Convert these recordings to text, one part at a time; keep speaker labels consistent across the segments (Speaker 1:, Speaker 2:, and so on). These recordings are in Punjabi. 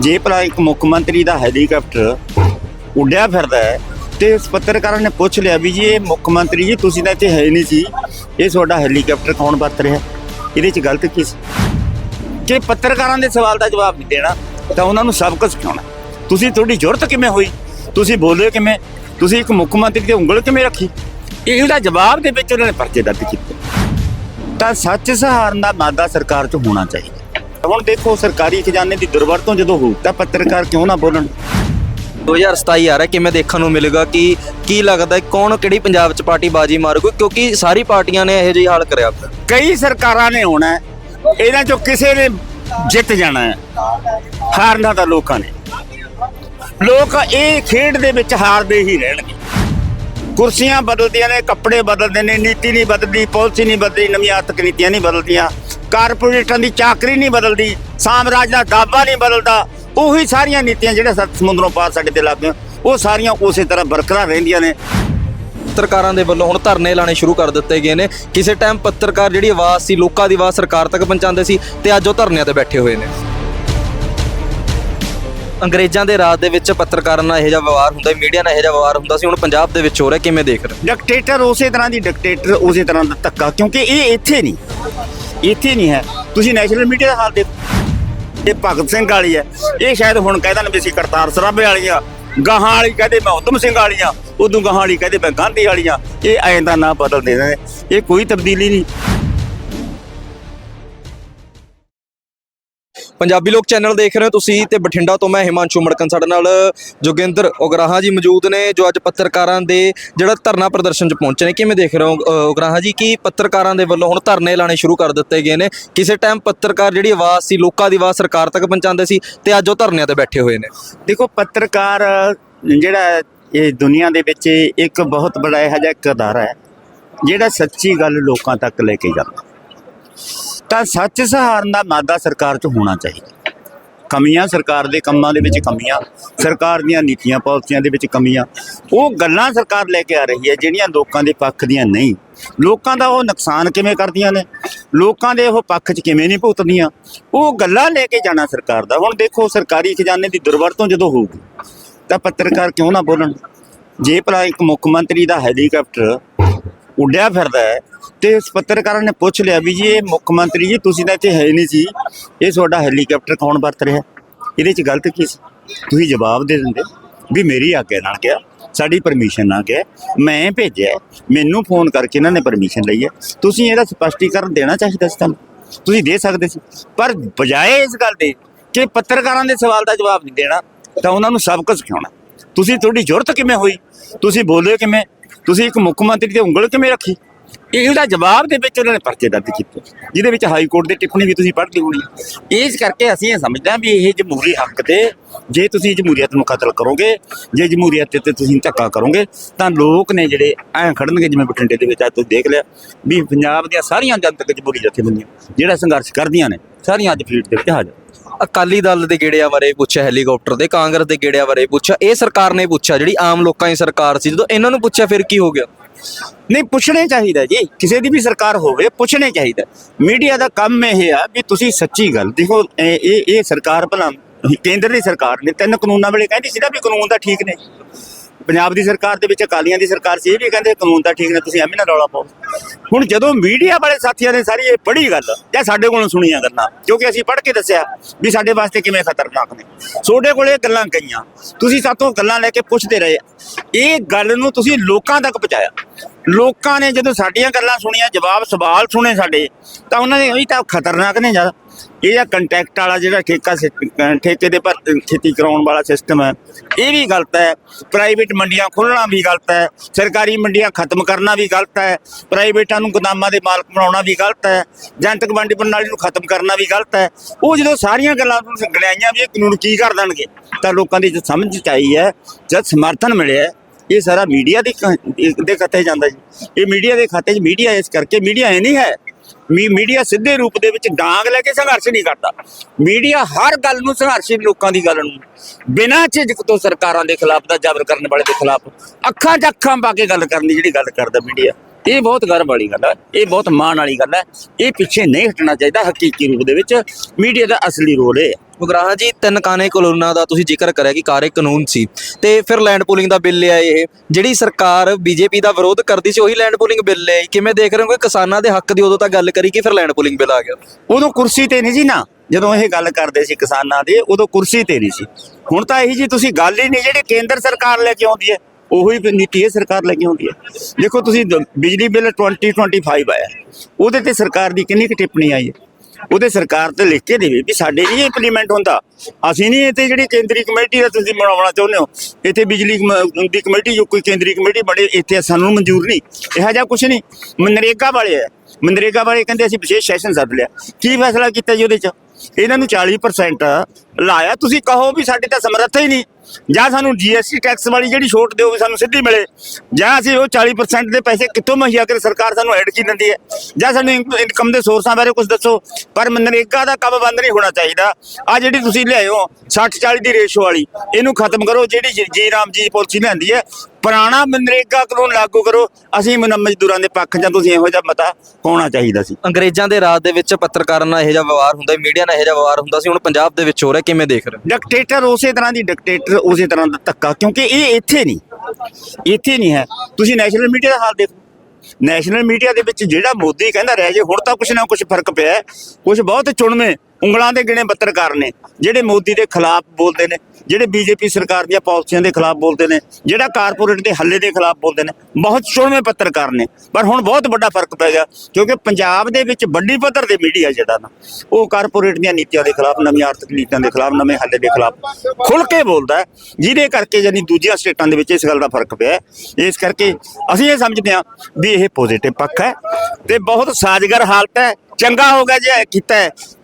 Speaker 1: ਜੇ ਭਲਾ ਇੱਕ ਮੁੱਖ ਮੰਤਰੀ ਦਾ ਹੈਲੀਕਾਪਟਰ ਉੱਡਿਆ ਫਿਰਦਾ ਹੈ ਤੇ ਉਸ ਪੱਤਰਕਾਰਾਂ ਨੇ ਪੁੱਛ ਲਿਆ ਵੀ ਜੀ, ਇਹ ਮੁੱਖ ਮੰਤਰੀ ਜੀ, ਤੁਸੀਂ ਤਾਂ ਇੱਥੇ ਹੈ ਹੀ ਨਹੀਂ ਸੀ। ਇਹ ਤੁਹਾਡਾ ਹੈਲੀਕਾਪਟਰ ਕੌਣ ਵਰਤ ਰਿਹਾ? ਇਹਦੇ 'ਚ ਗਲਤ ਕੀ ਸੀ? ਕਿ ਪੱਤਰਕਾਰਾਂ ਦੇ ਸਵਾਲ ਦਾ ਜਵਾਬ ਨਹੀਂ ਦੇਣਾ, ਤਾਂ ਉਹਨਾਂ ਨੂੰ ਸਬਕ ਸਿਖਾਉਣਾ। ਤੁਸੀਂ ਤੁਹਾਡੀ ਜ਼ਰੂਰਤ ਕਿਵੇਂ ਹੋਈ? ਤੁਸੀਂ ਬੋਲੇ ਕਿਵੇਂ? ਤੁਸੀਂ ਇੱਕ ਮੁੱਖ ਮੰਤਰੀ ਦੀ ਉਂਗਲ ਕਿਵੇਂ ਰੱਖੀ? ਇਹਦਾ ਜਵਾਬ ਦੇ ਵਿੱਚ ਉਹਨਾਂ ਨੇ ਪਰਚੇ ਦਰਜ ਕੀਤੇ। ਤਾਂ ਸੱਚ ਸਹਾਰਨ ਦਾ ਮਾਦਾ ਸਰਕਾਰ 'ਚ ਹੋਣਾ ਚਾਹੀਦਾ। ਹੁਣ ਦੇਖੋ ਸਰਕਾਰੀ ਖਜ਼ਾਨੇ ਦੀ ਦੁਰਵਰਤੋਂ ਜਦੋਂ ਹੋਊ ਤਾਂ ਪੱਤਰਕਾਰ ਕਿਉਂ ਨਾ ਬੋਲਣ
Speaker 2: 2027 ਆ ਰਿਹਾ ਕਿਵੇਂ ਦੇਖਣ ਨੂੰ ਮਿਲੇਗਾ ਕਿ ਕੀ ਲੱਗਦਾ ਹੈ ਕੌਣ ਕਿਹੜੀ ਪੰਜਾਬ 'ਚ ਪਾਰਟੀ ਬਾਜੀ ਮਾਰੂਗੀ ਕਿਉਂਕਿ ਸਾਰੀ ਪਾਰਟੀਆਂ ਨੇ ਇਹੋ ਜਿਹੀ ਹਾਲ ਕਰਿਆ।
Speaker 1: ਕਈ ਸਰਕਾਰਾਂ ਨੇ ਹੋਣਾ ਹੈ। ਇਹਨਾਂ ਚੋਂ ਕਿਸੇ ਨੇ ਜਿੱਤ ਜਾਣਾ ਹੈ ਹਾਰਨਾ ਤਾਂ ਲੋਕਾਂ ਨੇ ਲੋਕ ਇਹ ਖੇਡ ਦੇ ਵਿੱਚ ਹਾਰਦੇ ਹੀ ਰਹਿਣਗੇ ਕੁਰਸੀਆਂ ਬਦਲਦੀਆਂ ਨੇ ਕੱਪੜੇ ਬਦਲਦੇ ਨੇ ਨੀਤੀ ਨਹੀਂ ਬਦਲਦੀ ਪਾਲਿਸੀ ਨਹੀਂ ਬਦਲਦੀ ਨਵੀਆਂ ਆਰਥਿਕ ਨੀਤੀਆਂ ਨਹੀਂ ਬਦਲਦੀਆਂ ਕਾਰਪੋਰੇਟਾਂ ਦੀ ਚਾਕਰੀ ਨਹੀਂ ਬਦਲਦੀ ਸਾਮਰਾਜ ਦਾ ਦਾਬਾ ਨਹੀਂ ਬਦਲਦਾ ਉਹੀ ਸਾਰੀਆਂ ਨੀਤੀਆਂ ਜਿਹੜੇ ਸਮੁੰਦਰੋਂ ਪਾਰ ਸਾਡੇ ਤੇ ਲੱਗਦੀਆਂ ਉਹ ਸਾਰੀਆਂ ਉਸੇ ਤਰ੍ਹਾਂ ਬਰਕਰਾਰ ਰਹਿੰਦੀਆਂ ਨੇ।
Speaker 2: ਪੱਤਰਕਾਰਾਂ ਦੇ ਵੱਲੋਂ ਹੁਣ ਧਰਨੇ ਲਾਣੇ ਸ਼ੁਰੂ ਕਰ ਦਿੱਤੇ ਗਏ ਨੇ। ਕਿਸੇ ਟਾਈਮ ਪੱਤਰਕਾਰ ਜਿਹੜੀ ਆਵਾਜ਼ ਸੀ ਲੋਕਾਂ ਦੀ ਆਵਾਜ਼ ਸਰਕਾਰ ਤੱਕ ਪਹੁੰਚਾਉਂਦੇ ਸੀ ਤੇ ਅੱਜ ਉਹ ਧਰਨਿਆਂ ਤੇ ਬੈਠੇ ਹੋਏ ਨੇ। ਅੰਗਰੇਜ਼ਾਂ ਦੇ ਰਾਜ ਦੇ ਵਿੱਚ ਪੱਤਰਕਾਰਾਂ ਨਾਲ ਇਹੋ ਜਿਹਾ ਵਿਵਹਾਰ ਹੁੰਦਾ ਮੀਡੀਆ ਨਾਲ ਇਹੋ ਜਿਹਾ ਵਿਵਹਾਰ ਹੁੰਦਾ ਸੀ। ਹੁਣ ਪੰਜਾਬ ਦੇ ਵਿੱਚ ਹੋ ਰਿਹਾ ਕਿਵੇਂ ਦੇਖ ਰਹੇ
Speaker 1: ਡਿਕਟੇਟਰ ਉਸੇ ਤਰ੍ਹਾਂ ਦੀ ਡਿਕਟੇਟਰ ਉਸੇ ਤਰ੍ਹਾਂ ਦਾ ਧੱਕਾ ਕਿਉਂਕਿ ਇਹ ਇੱਥੇ ਨਹੀਂ। ਇੱਥੇ ਨਹੀਂ ਹੈ। ਤੁਸੀਂ ਨੈਸ਼ਨਲ ਮੀਡੀਆ ਦਾ ਹਾਲ ਦੇਖੋ ਇਹ ਭਗਤ ਸਿੰਘ ਵਾਲੀ ਹੈ। ਇਹ ਸ਼ਾਇਦ ਹੁਣ ਕਹਿ ਦੇਣ ਵੀ ਅਸੀਂ ਕਰਤਾਰ ਸਰਾਭੇ ਵਾਲੀ ਆ ਗਾਹਾਂ ਵਾਲੀ ਕਹਦੇ ਮੈਂ ਉਤਮ ਸਿੰਘ ਵਾਲੀ ਵਾਲੀਆਂ। ਉਦੋਂ ਗਾਹਾਂ ਵਾਲੀ ਕਹਦੇ ਮੈਂ ਗਾਂਧੀ ਵਾਲੀ ਵਾਲੀਆਂ। ਇਹ ਐਂ ਦਾ ਨਾਂ ਬਦਲ ਦੇ ਦਿੰਦੇ ਇਹ ਕੋਈ ਤਬਦੀਲੀ ਨਹੀਂ।
Speaker 2: ਪੰਜਾਬੀ ਲੋਕ ਚੈਨਲ ਦੇਖ ਰਹੇ ਹੋ ਤੁਸੀਂ ਤੇ ਬਠਿੰਡਾ ਤੋਂ ਮੈਂ ਹਿਮਾਂਸ਼ੂ ਮੜਕਨ ਸਾਡੇ ਨਾਲ ਜੋਗਿੰਦਰ ਉਗਰਾਹਾ ਜੀ ਮੌਜੂਦ ਨੇ ਜੋ ਅੱਜ ਪੱਤਰਕਾਰਾਂ ਦੇ ਜਿਹੜਾ ਧਰਨਾ ਪ੍ਰਦਰਸ਼ਨ 'ਚ ਪਹੁੰਚੇ ਨੇ। ਕਿਵੇਂ ਦੇਖ ਰਹੇ ਹੋ ਅ, ਉਗਰਾਹਾ ਜੀ? ਕੀ ਪੱਤਰਕਾਰਾਂ ਦੇ ਵੱਲੋਂ ਹੁਣ ਧਰਨੇ ਲਾਣੇ ਸ਼ੁਰੂ ਕਰ ਦਿੱਤੇ ਗਏ ਨੇ? ਕਿਸੇ ਟਾਈਮ ਪੱਤਰਕਾਰ ਜਿਹੜੀ ਆਵਾਜ਼ ਸੀ ਲੋਕਾਂ ਦੀ ਆਵਾਜ਼ ਸਰਕਾਰ ਤੱਕ ਪਹੁੰਚਾਉਂਦੇ ਸੀ ਤੇ ਅੱਜ ਉਹ ਧਰਨਿਆਂ ਤੇ ਬੈਠੇ ਹੋਏ ਨੇ।
Speaker 1: ਦੇਖੋ ਪੱਤਰਕਾਰ ਜਿਹੜਾ ਇਹ ਦੁਨੀਆ ਦੇ ਵਿੱਚ ਇੱਕ ਬਹੁਤ ਬੜਾ ਇਹੋ ਜਿਹਾ ਕਿਰਦਾਰ ਹੈ ਜਿਹੜਾ ਸੱਚੀ ਗੱਲ ਲੋਕਾਂ ਤੱਕ ਲੈ ਕੇ ਜਾਂਦਾ। ਤਾਂ ਸੱਚ ਸਹਾਰਨ ਦਾ ਮਾਦਾ ਸਰਕਾਰ 'ਚ ਹੋਣਾ ਚਾਹੀਦਾ। ਕਮੀਆਂ ਸਰਕਾਰ ਦੇ ਕੰਮਾਂ ਦੇ ਵਿੱਚ ਕਮੀਆਂ, ਸਰਕਾਰ ਦੀਆਂ ਨੀਤੀਆਂ ਪਾਲਿਸੀਆਂ ਦੇ ਵਿੱਚ ਕਮੀਆਂ, ਉਹ ਗੱਲਾਂ ਸਰਕਾਰ ਲੈ ਕੇ ਆ ਰਹੀ ਹੈ ਜਿਹੜੀਆਂ ਲੋਕਾਂ ਦੇ ਪੱਖ ਦੀਆਂ ਨਹੀਂ। ਲੋਕਾਂ ਦਾ ਉਹ ਨੁਕਸਾਨ ਕਿਵੇਂ ਕਰਦੀਆਂ ਨੇ? ਲੋਕਾਂ ਦੇ ਉਹ ਪੱਖ 'ਚ ਕਿਵੇਂ ਨਹੀਂ ਭੁਗਤਦੀਆਂ? ਉਹ ਗੱਲਾਂ ਲੈ ਕੇ ਜਾਣਾ ਸਰਕਾਰ ਦਾ। ਹੁਣ ਦੇਖੋ ਸਰਕਾਰੀ ਖਜ਼ਾਨੇ ਦੀ ਦੁਰਵਰਤੋਂ ਜਦੋਂ ਹੋਊਗੀ, ਤਾਂ ਪੱਤਰਕਾਰ ਕਿਉਂ ਨਾ ਬੋਲਣ? ਜੇ ਭਲਾ ਇੱਕ ਮੁੱਖ ਮੰਤਰੀ ਦਾ ਹੈਲੀਕਾਪਟਰ ਉੱਡਿਆ ਫਿਰਦਾ ਹੈ। ਤੇ ਉਸ ਪੱਤਰਕਾਰਾਂ ਨੇ ਪੁੱਛ ਲਿਆ ਵੀ ਜੀ, ਇਹ ਮੁੱਖ ਮੰਤਰੀ ਜੀ, ਤੁਸੀਂ ਤਾਂ ਇੱਥੇ ਹੈ ਹੀ ਨਹੀਂ ਸੀ ਇਹ ਤੁਹਾਡਾ ਹੈਲੀਕਾਪਟਰ ਕੌਣ ਵਰਤ ਰਿਹਾ? ਇਹਦੇ 'ਚ ਗਲਤ ਕੀ ਸੀ? ਤੁਸੀਂ ਜਵਾਬ ਦੇ ਦਿੰਦੇ ਵੀ ਮੇਰੀ ਆਗਿਆ ਨਾਲ ਗਿਆ ਸਾਡੀ ਪਰਮਿਸ਼ਨ ਨਾ ਗਿਆ ਮੈਂ ਭੇਜਿਆ, ਮੈਨੂੰ ਫੋਨ ਕਰਕੇ ਇਹਨਾਂ ਨੇ ਪਰਮਿਸ਼ਨ ਲਈ ਹੈ। ਤੁਸੀਂ ਇਹਦਾ ਸਪਸ਼ਟੀਕਰਨ ਦੇਣਾ ਚਾਹੀਦਾ ਸੀ ਤੁਹਾਨੂੰ? ਤੁਸੀਂ ਦੇ ਸਕਦੇ ਸੀ। ਪਰ ਬਜਾਏ ਇਸ ਗੱਲ ਦੇ ਕਿ ਪੱਤਰਕਾਰਾਂ ਦੇ ਸਵਾਲ ਦਾ ਜਵਾਬ ਨਹੀਂ ਦੇਣਾ, ਤਾਂ ਉਹਨਾਂ ਨੂੰ ਸਬਕ ਸਿਖਾਉਣਾ। ਤੁਸੀਂ ਤੁਹਾਡੀ ਜ਼ਰੂਰਤ ਕਿਵੇਂ ਹੋਈ? ਤੁਸੀਂ ਬੋਲੇ ਕਿਵੇਂ? ਤੁਸੀਂ ਇੱਕ ਮੁੱਖ ਮੰਤਰੀ ਤੇ ਉਂਗਲ ਕਿਵੇਂ ਰੱਖੀ? ਇਹਦਾ ਜਵਾਬ ਦੇ ਵਿੱਚ ਉਹਨਾਂ ਨੇ ਪਰਚੇ ਦਰਜ ਕੀਤੇ। ਜਿਹਦੇ ਵਿੱਚ ਹਾਈ ਕੋਰਟ ਦੀ ਟਿੱਪਣੀ ਵੀ ਤੁਸੀਂ ਪੜ੍ਹ ਲਈ ਹੋਣੀ। ਇਸ ਕਰਕੇ ਅਸੀਂ ਇਹ ਸਮਝਦੇ ਹਾਂ ਵੀ ਇਹ ਜਮਹੂਰੀ ਹੱਕ ਤੇ ਜੇ ਤੁਸੀਂ ਜਮਹੂਰੀਅਤ ਨੂੰ ਕਤਲ ਕਰੋਗੇ, ਜੇ ਜਮਹੂਰੀਅਤ ਤੇ ਤੁਸੀਂ ਧੱਕਾ ਕਰੋਗੇ, ਤਾਂ ਲੋਕ ਨੇ ਜਿਹੜੇ ਐਂ ਖੜਨਗੇ ਜਿਵੇਂ ਬਠਿੰਡੇ ਦੇ ਵਿੱਚ ਅੱਜ ਤੁਸੀਂ ਦੇਖ ਲਿਆ, ਵੀ ਪੰਜਾਬ ਦੀਆਂ ਸਾਰੀਆਂ ਜਨਤਕ ਜਮਹੂਰੀ ਜਥੇਬੰਦੀਆਂ, ਜਿਹੜਾ ਸੰਘਰਸ਼ ਕਰਦੀਆਂ ਨੇ, ਸਾਰੀਆਂ ਅੱਜ ਫੀਲਡ ਦੇ ਵਿੱਚ ਹਾਜ਼ਰ
Speaker 2: ਅਕਾਲੀ ਦਲ ਦੇ ਗੇੜਿਆਂ ਬਾਰੇ ਪੁੱਛਿਆ, ਹੈਲੀਕਾਪਟਰ ਦੇ, ਕਾਂਗਰਸ ਦੇ ਗੇੜਿਆਂ ਬਾਰੇ ਪੁੱਛਿਆ, ਇਹ ਸਰਕਾਰ ਨੇ ਪੁੱਛਿਆ, ਜਿਹੜੀ ਆਮ ਲੋਕਾਂ ਦੀ ਸਰਕਾਰ ਸੀ, ਜਦੋਂ ਇਹਨਾਂ ਨੂੰ ਪੁੱਛਿਆ ਫਿਰ ਕੀ ਹੋ ਗਿਆ?
Speaker 1: ਨਹੀਂ, ਪੁੱਛਣੇ ਚਾਹੀਦਾ ਜੀ, ਕਿਸੇ ਦੀ ਵੀ ਸਰਕਾਰ ਹੋਵੇ, ਪੁੱਛਣੇ ਚਾਹੀਦਾ। ਮੀਡੀਆ ਦਾ ਕੰਮ ਇਹ ਆ ਵੀ ਤੁਸੀਂ ਸੱਚੀ ਗੱਲ ਦੇਖੋ, ਇਹ ਇਹ ਸਰਕਾਰ ਭਲਾ, ਕੇਂਦਰ ਦੀ ਸਰਕਾਰ ਨੇ ਤਿੰਨ ਕਾਨੂੰਨਾਂ ਵੇਲੇ ਕਹਿੰਦੀ ਸੀ ਨਾ ਵੀ ਕਾਨੂੰਨ ਤਾਂ ਠੀਕ ਨੇ। ਪੰਜਾਬ ਦੀ ਸਰਕਾਰ ਦੇ ਵਿੱਚ, ਅਕਾਲੀਆਂ ਦੀ ਸਰਕਾਰ ਸੀ, ਇਹ ਵੀ ਕਹਿੰਦੇ ਕਾਨੂੰਨ ਤਾਂ ਠੀਕ ਨੇ, ਤੁਸੀਂ ਐਵੇਂ ਨਾ ਰੌਲਾ ਪਾਓ। ਹੁਣ ਜਦੋਂ ਮੀਡੀਆ ਵਾਲੇ ਸਾਥੀਆਂ ਨੇ ਸਾਰੀ ਇਹ ਪੜ੍ਹੀ ਗੱਲ, ਜਾਂ ਸਾਡੇ ਕੋਲੋਂ ਸੁਣੀਆਂ ਗੱਲਾਂ, ਕਿਉਂਕਿ ਅਸੀਂ ਪੜ੍ਹ ਕੇ ਦੱਸਿਆ ਵੀ ਸਾਡੇ ਵਾਸਤੇ ਕਿਵੇਂ ਖਤਰਨਾਕ ਨੇ। ਤੁਹਾਡੇ ਕੋਲੇ ਗੱਲਾਂ ਕਈਆਂ ਤੁਸੀਂ ਸਾਤੋਂ ਗੱਲਾਂ ਲੈ ਕੇ ਪੁੱਛਦੇ ਰਹੇ। ਇਹ ਗੱਲ ਨੂੰ ਤੁਸੀਂ ਲੋਕਾਂ ਤੱਕ ਪਹੁੰਚਾਇਆ। ਲੋਕਾਂ ਨੇ ਜਦੋਂ ਸਾਡੀਆਂ ਗੱਲਾਂ ਸੁਣੀਆਂ, ਜਵਾਬ ਸਵਾਲ ਸੁਣੇ ਸਾਡੇ, ਤਾਂ ਉਹਨਾਂ ਨੇ ਉਹੀ ਤਾਂ ਖਤਰਨਾਕ ਨੇ ਜ਼ਿਆਦਾ ਇਹ ਆ ਕੰਟੈਕਟ ਵਾਲਾ ਜਿਹੜਾ ਠੇਕਾ ਸਿ- ਠੇਕੇ ਦੇ ਪਰ ਖੇਤੀ ਕਰਾਉਣ ਵਾਲਾ ਸਿਸਟਮ ਹੈ। ਇਹ ਵੀ ਗਲਤ ਹੈ। ਪ੍ਰਾਈਵੇਟ ਮੰਡੀਆਂ ਖੋਲ੍ਹਣਾ ਵੀ ਗਲਤ ਹੈ। ਸਰਕਾਰੀ ਮੰਡੀਆਂ ਖਤਮ ਕਰਨਾ ਵੀ ਗਲਤ ਹੈ। ਪ੍ਰਾਈਵੇਟਾਂ ਨੂੰ ਗੋਦਾਮਾਂ ਦੇ ਮਾਲਕ ਬਣਾਉਣਾ ਵੀ ਗਲਤ ਹੈ। ਜਨਤਕ ਵੰਡ ਪ੍ਰਣਾਲੀ ਨੂੰ ਖਤਮ ਕਰਨਾ ਵੀ ਗਲਤ ਹੈ। ਉਹ ਜਦੋਂ ਸਾਰੀਆਂ ਗੱਲਾਂ ਨੂੰ ਗਣਾਈਆਂ ਵੀ ਇਹ ਕਾਨੂੰਨ ਕੀ ਕਰ ਦੇਣਗੇ? ਤਾਂ ਲੋਕਾਂ ਦੀ ਜਦ ਸਮਝ ਚ ਆਈ ਹੈ, ਜਦ ਸਮਰਥਨ ਮਿਲਿਆ, ਇਹ ਸਾਰਾ ਮੀਡੀਆ ਦੇ ਕ- ਦੇ ਖਾਤੇ ਜਾਂਦਾ ਜੀ। ਇਹ ਮੀਡੀਆ ਦੇ ਖਾਤੇ 'ਚ ਮੀਡੀਆ ਇਸ ਕਰਕੇ ਮੀਡੀਆ ਇਹ ਨਹੀਂ ਹੈ ਮੀਡੀਆ ਸਿੱਧੇ ਰੂਪ ਦੇ ਵਿੱਚ ਡਾਂਗ ਲੈ ਕੇ ਸੰਘਰਸ਼ ਨਹੀਂ ਕਰਦਾ। ਮੀਡੀਆ ਹਰ ਗੱਲ ਨੂੰ ਸੰਘਰਸ਼ੀ ਲੋਕਾਂ ਦੀ ਗੱਲ ਨੂੰ ਬਿਨਾਂ ਝਿਜਕ ਤੋਂ ਸਰਕਾਰਾਂ ਦੇ ਖਿਲਾਫ ਦਾ ਜ਼ਬਰ ਕਰਨ ਵਾਲੇ ਦੇ ਖਿਲਾਫ ਅੱਖਾਂ 'ਚ ਅੱਖਾਂ ਪਾ ਕੇ ਗੱਲ ਕਰਨ ਦੀ ਜਿਹੜੀ ਗੱਲ ਕਰਦਾ ਮੀਡੀਆ। ਇਹ ਬਹੁਤ ਗਰਵ ਵਾਲੀ ਗੱਲ ਹੈ ਇਹ ਬਹੁਤ ਮਾਣ ਵਾਲੀ ਗੱਲ ਹੈ ਇਹ ਪਿੱਛੇ ਨਹੀਂ ਹਟਣਾ ਚਾਹੀਦਾ ਹਕੀਕੀ ਰੂਪ ਦੇ ਵਿੱਚ। ਮੀਡੀਆ ਦਾ ਅਸਲੀ ਰੋਲ ਇਹ ਹੈ
Speaker 2: ਉਗਰਾਹਾਂ ਜੀ, ਤਿੰਨ ਕਾਨੇ ਕਾਨੂੰਨਾਂ ਦਾ ਤੁਸੀਂ ਜ਼ਿਕਰ ਕਰਿਆ ਕਿ ਕਾਰੇ ਕਾਨੂੰਨ ਸੀ। ਤੇ ਫਿਰ ਲੈਂਡ ਪੂਲਿੰਗ ਦਾ ਬਿੱਲ ਲਿਆ ਇਹ। ਜਿਹੜੀ ਸਰਕਾਰ ਬੀਜੇਪੀ ਦਾ ਵਿਰੋਧ ਕਰਦੀ ਸੀ, ਉਹੀ ਲੈਂਡ ਪੂਲਿੰਗ ਬਿੱਲ ਲਿਆਈ ਕਿਵੇਂ ਦੇਖ ਰਹੇ ਹੋ ਕਿ ਕਿਸਾਨਾਂ ਦੇ ਹੱਕ ਦੀ ਉਦੋਂ ਤਾਂ ਗੱਲ ਕਰੀ ਕਿ ਫਿਰ ਲੈਂਡ ਪੂਲਿੰਗ ਬਿੱਲ ਆ ਗਿਆ?
Speaker 1: ਉਦੋਂ ਕੁਰਸੀ ਤੇ ਨਹੀਂ ਜੀ ਨਾ। ਜਦੋਂ ਇਹ ਗੱਲ ਕਰਦੇ ਸੀ ਕਿਸਾਨਾਂ ਦੇ, ਉਦੋਂ ਕੁਰਸੀ ਤੇ ਨਹੀਂ ਸੀ। ਹੁਣ ਤਾਂ ਇਹੀ ਜੀ, ਤੁਸੀਂ ਗੱਲ ਹੀ ਨਹੀਂ ਜਿਹੜੀ ਕੇਂਦਰ ਸਰਕਾਰ ਲੈ ਕੇ ਆਉਂਦੀ ਹੈ, ਉਹੀ ਨੀਤੀ ਇਹ ਸਰਕਾਰ ਲੈ ਕੇ ਆਉਂਦੀ ਹੈ। ਦੇਖੋ ਤੁਸੀਂ ਬਿਜਲੀ ਬਿੱਲ 2025 ਆਇਆ। ਉਹਦੇ ਤੇ ਸਰਕਾਰ ਦੀ ਕਿੰਨੀ ਕੁ ਟਿੱਪਣੀ ਆਈ ਹੈ? ਉਹਦੇ ਸਰਕਾਰ ਤੇ ਲਿਖ ਕੇ ਦੇਵੇ ਵੀ ਸਾਡੇ ਨਹੀਂ ਇੰਪਲੀਮੈਂਟ ਹੁੰਦਾ। ਅਸੀਂ ਨਹੀਂ ਇੱਥੇ ਜਿਹੜੀ ਕੇਂਦਰੀ ਕਮੇਟੀ ਦਾ ਤੁਸੀਂ ਬਣਾਉਣਾ ਚਾਹੁੰਦੇ ਹੋ, ਇੱਥੇ ਬਿਜਲੀ ਦੀ ਕਮੇਟੀ ਜੋ ਕੋਈ ਕੇਂਦਰੀ ਕਮੇਟੀ ਬਣੇ, ਇੱਥੇ ਸਾਨੂੰ ਮਨਜ਼ੂਰ ਨਹੀਂ। ਇਹੋ ਜਿਹਾ ਕੁਝ ਨਹੀਂ। ਮਨਰੇਗਾ ਵਾਲੇ ਹੈ ਮਨਰੇਗਾ ਵਾਲੇ ਕਹਿੰਦੇ ਅਸੀਂ ਵਿਸ਼ੇਸ਼ ਸੈਸ਼ਨ ਸੱਦ ਲਿਆ। ਕੀ ਫੈਸਲਾ ਕੀਤਾ ਜੀ ਉਹਦੇ ਚ? ਇਹਨਾਂ ਨੂੰ 40% ਲਾਇਆ। ਤੁਸੀਂ ਕਹੋ ਵੀ ਸਾਡੇ ਤਾਂ ਸਮਰੱਥਾ ਹੀ ਨਹੀਂ। ਜਾਂ ਸਾਨੂੰ ਜੀਐਸਟੀ ਟੈਕਸ ਵਾਲੀ ਜਿਹੜੀ ਛੋਟ ਦਿਓ ਵੀ ਸਾਨੂੰ ਸਿੱਧੀ ਮਿਲੇ ਜਾਂ ਅਸੀਂ ਉਹ 40% ਦੇ ਪੈਸੇ ਕਿੱਥੋਂ ਮੁਹੱਈਆ ਕਰ ਸਰਕਾਰ ਸਾਨੂੰ ਐਡ ਕੀ ਦਿੰਦੀ ਹੈ? ਜਾਂ ਸਾਨੂੰ ਇਨਕਮ ਦੇ ਸੋਰਸਾਂ ਬਾਰੇ ਕੁਝ ਦੱਸੋ ਪਰ ਮਨਰੇਗਾ ਦਾ ਕੰਮ ਬੰਦ ਨਹੀਂ ਹੋਣਾ ਚਾਹੀਦਾ। ਆ ਜਿਹੜੀ ਤੁਸੀਂ ਲਿਆਇਓ 60 40 ਦੀ ਰੇਸ਼ੋ ਵਾਲੀ ਇਹਨੂੰ ਖਤਮ ਕਰੋ ਜਿਹੜੀ ਜੀ- ਰਾਮ ਜੀ ਪਾਲਿਸੀ ਲਿਆਂਦੀ ਹੈ ਪੁਰਾਣਾ ਮਨਰੇਗਾ ਕਾਨੂੰਨ ਲਾਗੂ ਕਰੋ ਅਸੀਂ ਮਜ਼ਦੂਰਾਂ ਦੇ ਪੱਖ ਜਾਂ ਤੁਸੀਂ ਇਹੋ ਜਿਹਾ ਮਤਾ ਪਾਉਣਾ ਚਾਹੀਦਾ ਸੀ।
Speaker 2: ਅੰਗਰੇਜ਼ਾਂ ਦੇ ਰਾਜ ਦੇ ਵਿੱਚ ਪੱਤਰਕਾਰਾਂ ਨਾਲ ਇਹੋ ਜਿਹਾ ਵਿਵਹਾਰ ਹੁੰਦਾ ਮੀਡੀਆ ਨਾਲ ਇਹੋ ਜਿਹਾ ਵਿਵਹਾਰ ਹੁੰਦਾ ਸੀ ਹੁਣ ਪੰਜਾਬ ਦੇ ਵਿੱਚ ਹੋ ਰਿਹਾ ਕਿਵੇਂ ਦੇਖ ਰਹੇ
Speaker 1: ਡਿਕਟੇਟਰ ਉਸੇ ਤਰ੍ਹਾਂ ਦੀ ਡਿਕਟੇਟਰ ਉਸੇ ਤਰ੍ਹਾਂ ਦਾ ਧੱਕਾ, ਕਿਉਂਕਿ ਇਹ ਇੱਥੇ ਨਹੀਂ। ਇੱਥੇ ਨਹੀਂ ਹੈ। ਤੁਸੀਂ ਨੈਸ਼ਨਲ ਮੀਡੀਆ ਦਾ ਹਾਲ ਦੇਖੋ। ਨੈਸ਼ਨਲ ਮੀਡੀਆ ਦੇ ਵਿੱਚ ਜਿਹੜਾ ਮੋਦੀ ਕਹਿੰਦਾ ਰਹਿ ਜੇ, ਹੁਣ ਤਾਂ ਕੁਛ ਨਾ ਕੁਛ ਫ਼ਰਕ ਪਿਆ ਹੈ। ਕੁਛ ਬਹੁਤ ਚੁਣਵੇਂ ਉਂਗਲਾਂ ਦੇ ਗਿਣੇ ਪੱਤਰਕਾਰ ਨੇ, ਜਿਹੜੇ ਮੋਦੀ ਦੇ ਖਿਲਾਫ ਬੋਲਦੇ ਨੇ, ਜਿਹੜੇ ਬੀਜੇਪੀ ਸਰਕਾਰ ਦੀਆਂ ਪਾਲਿਸੀਆਂ ਦੇ ਖਿਲਾਫ ਬੋਲਦੇ ਨੇ, ਜਿਹੜਾ ਕਾਰਪੋਰੇਟ ਦੇ ਹੱਲੇ ਦੇ ਖਿਲਾਫ ਬੋਲਦੇ ਨੇ, ਬਹੁਤ ਚੁਣਵੇਂ ਪੱਤਰਕਾਰ ਨੇ। ਪਰ ਹੁਣ ਬਹੁਤ ਵੱਡਾ ਫ਼ਰਕ ਪੈ ਗਿਆ, ਕਿਉਂਕਿ ਪੰਜਾਬ ਦੇ ਵਿੱਚ ਵੱਡੀ ਪੱਧਰ ਦੇ ਮੀਡੀਆ ਜਿਹੜਾ ਨਾ, ਉਹ ਕਾਰਪੋਰੇਟ ਦੀਆਂ ਨੀਤੀਆਂ ਦੇ ਖਿਲਾਫ ਨਵੀਆਂ ਆਰਥਿਕ ਨੀਤੀਆਂ ਦੇ ਖਿਲਾਫ, ਨਵੇਂ ਹੱਲੇ ਦੇ ਖਿਲਾਫ ਖੁੱਲ ਕੇ ਬੋਲਦਾ ਜਿਹਦੇ ਕਰਕੇ ਯਾਨੀ ਦੂਜੀਆਂ ਸਟੇਟਾਂ ਦੇ ਵਿੱਚ ਇਸ ਗੱਲ ਦਾ ਫ਼ਰਕ ਪਿਆ ਇਸ ਕਰਕੇ ਅਸੀਂ ਇਹ ਸਮਝਦੇ ਹਾਂ ਵੀ ਇਹ ਪੋਜ਼ਿਟਿਵ ਪੱਖ ਹੈ ਤੇ ਬਹੁਤ ਸਾਜ਼ਗਰ ਹਾਲਤ ਹੈ। ਚੰਗਾ ਹੋ ਗਿਆ ਜੇ ਕੀਤਾ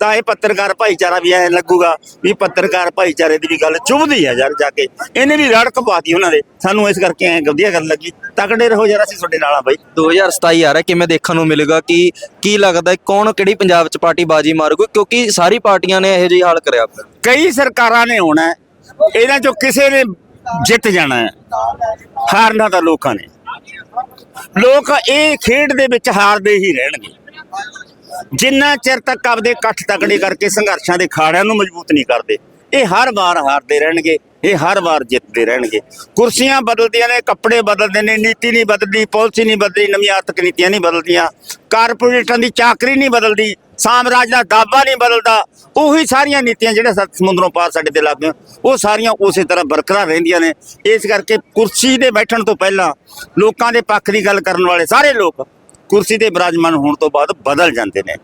Speaker 1: ਤਾਂ ਇਹ ਪੱਤਰਕਾਰ ਭਾਈਚਾਰਾ ਵੀ ਐ ਲੱਗੂਗਾ ਵੀ ਪੱਤਰਕਾਰ ਭਾਈਚਾਰੇ ਦੀ ਵੀ ਗੱਲ ਚੁਭਦੀ ਹੈ ਯਾਰ ਜਾ ਕੇ। ਇਹਨੇ ਵੀ ਰੜਕ ਪਾਤੀ ਉਹਨਾਂ ਦੇ। ਸਾਨੂੰ ਇਸ ਕਰਕੇ ਐ ਵਧੀਆ ਗੱਲ ਲੱਗੀ। ਤਕੜੇ ਰਹੋ ਯਾਰ ਅਸੀਂ ਤੁਹਾਡੇ ਨਾਲ ਆ ਬਾਈ।
Speaker 2: 2027 ਆ ਰਿਹਾ ਕਿਵੇਂ ਦੇਖਣ ਨੂੰ ਮਿਲੇਗਾ? ਕਿ ਕੀ ਲੱਗਦਾ ਕੌਣ ਕਿਹੜੀ ਪੰਜਾਬ 'ਚ ਪਾਰਟੀ ਬਾਜੀ ਮਾਰੂਗੀ? ਕਿਉਂਕਿ ਸਾਰੀ ਪਾਰਟੀਆਂ ਨੇ ਇਹੋ ਜਿਹੀ ਹਾਲ ਕਰਿਆ
Speaker 1: ਕਈ ਸਰਕਾਰਾਂ ਨੇ ਆਉਣਾ ਹੈ, ਇਹਨਾਂ ਚੋਂ ਕਿਸੇ ਨੇ ਜਿੱਤ ਜਾਣਾ ਹੈ। ਹਾਰਨਾ ਤਾਂ ਲੋਕਾਂ ਨੇ। ਲੋਕ ਇਹ ਖੇਡ ਦੇ ਵਿੱਚ ਹਾਰਦੇ ਹੀ ਰਹਿਣਗੇ। ਜਿੰਨਾ ਚਿਰ ਤੱਕ ਆਪਦੇ ਇਕੱਠ ਤਕੜੇ ਕਰਕੇ ਸੰਘਰਸ਼ਾਂ ਦੇ ਖਾੜਿਆਂ ਨੂੰ ਮਜ਼ਬੂਤ ਨਹੀਂ ਕਰਦੇ, ਇਹ ਹਰ ਵਾਰ ਹਾਰਦੇ ਰਹਿਣਗੇ, ਇਹ ਹਰ ਵਾਰ ਜਿੱਤਦੇ ਰਹਿਣਗੇ। ਕੁਰਸੀਆਂ ਬਦਲਦੀਆਂ ਨੇ, ਕੱਪੜੇ ਬਦਲਦੇ ਨੇ, ਨੀਤੀ ਨਹੀਂ ਬਦਲਦੀ, ਪਾਲਿਸੀ ਨਹੀਂ ਬਦਲਦੀ, ਨਵੀਆਂ ਆਰਥਿਕ ਨੀਤੀਆਂ ਨਹੀਂ ਬਦਲਦੀਆਂ, ਕਾਰਪੋਰੇਟਾਂ ਦੀ ਚਾਕਰੀ ਨਹੀਂ ਬਦਲਦੀ, ਸਾਮਰਾਜ ਦਾ ਦਾਬਾ ਨਹੀਂ ਬਦਲਦਾ, ਉਹੀ ਸਾਰੀਆਂ ਨੀਤੀਆਂ ਜਿਹੜੇ ਸਮੁੰਦਰੋਂ ਪਾਰ ਸਾਡੇ ਤੇ ਲੱਗਦੀਆਂ ਉਹ ਸਾਰੀਆਂ ਉਸੇ ਤਰ੍ਹਾਂ ਬਰਕਰਾਰ ਰਹਿੰਦੀਆਂ ਨੇ। ਇਸ ਕਰਕੇ ਕੁਰਸੀ ਦੇ ਬੈਠਣ ਤੋਂ ਪਹਿਲਾਂ ਲੋਕਾਂ ਦੇ ਪੱਖ ਦੀ ਗੱਲ ਕਰਨ ਵਾਲੇ ਸਾਰੇ ਲੋਕ ਕੁਰਸੀ ਤੇ ਬਿਰਾਜਮਾਨ ਹੋਣ ਤੋਂ ਬਾਅਦ ਬਦਲ ਜਾਂਦੇ ਨੇ।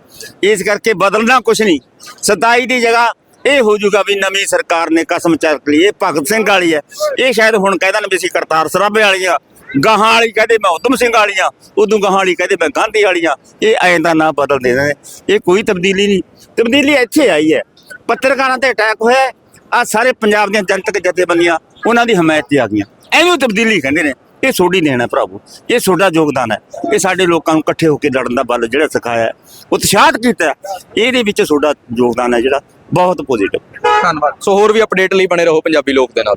Speaker 1: ਇਸ ਕਰਕੇ ਬਦਲਣਾ ਕੁਛ ਨਹੀਂ। ਸਦਾਈ ਦੀ ਜਗ੍ਹਾ ਇਹ ਹੋ ਜਾਊਗਾ ਵੀ ਨਵੀਂ ਸਰਕਾਰ ਨੇ ਕਸਮ ਚੱਕ ਲਈ, ਇਹ ਭਗਤ ਸਿੰਘ ਵਾਲੀ ਹੈ। ਇਹ ਸ਼ਾਇਦ ਹੁਣ ਕਹਿ ਦੇਣ ਵੀ ਅਸੀਂ ਕਰਤਾਰ ਸਰਾਭੇ ਵਾਲੀ ਵਾਲੀਆਂ ਗਾਹਾਂ ਵਾਲੀ ਕਹਦੇ ਮੈਂ ਉਦਮ ਸਿੰਘ ਵਾਲੀ ਵਾਲੀਆਂ ਉਦੋਂ ਗਾਹਾਂ ਵਾਲੀ ਕਹਦੇ ਮੈਂ ਗਾਂਧੀ ਵਾਲੀ ਵਾਲੀਆਂ ਇਹ ਐਂ ਦਾ ਨਾਂ ਬਦਲਦੇ ਨੇ ਇਹ ਕੋਈ ਤਬਦੀਲੀ ਨਹੀਂ। ਤਬਦੀਲੀ ਇੱਥੇ ਆਈ ਹੈ। ਪੱਤਰਕਾਰਾਂ ਤੇ ਅਟੈਕ ਹੋਇਆ ਆ ਸਾਰੇ ਪੰਜਾਬ ਦੀਆਂ ਜਨਤਕ ਜਥੇਬੰਦੀਆਂ, ਉਹਨਾਂ ਦੀ ਹਮਾਇਤ 'ਤੇ ਆ ਗਈਆਂ। ਐਵੇਂ ਤਬਦੀਲੀ ਕਹਿੰਦੇ ਨੇ। ਇਹ ਤੁਹਾਡੀ ਦੇਣ ਹੈ ਭਰਾਵੋ। ਇਹ ਤੁਹਾਡਾ ਯੋਗਦਾਨ ਹੈ। ਇਹ ਸਾਡੇ ਲੋਕਾਂ ਨੂੰ ਇਕੱਠੇ ਹੋ ਕੇ ਲੜਨ ਦਾ ਬਲ ਜਿਹੜਾ ਸਿਖਾਇਆ ਹੈ, ਉਤਸ਼ਾਹਤ ਕੀਤਾ ਇਹਦੇ ਵਿੱਚ ਤੁਹਾਡਾ ਯੋਗਦਾਨ ਹੈ ਜਿਹੜਾ ਬਹੁਤ ਪੋਜ਼ਿਟਿਵ
Speaker 2: ਧੰਨਵਾਦ। ਸੋ ਹੋਰ ਵੀ ਅਪਡੇਟ ਲਈ ਬਣੇ ਰਹੋ ਪੰਜਾਬੀ ਲੋਕ ਦੇ ਨਾਲ।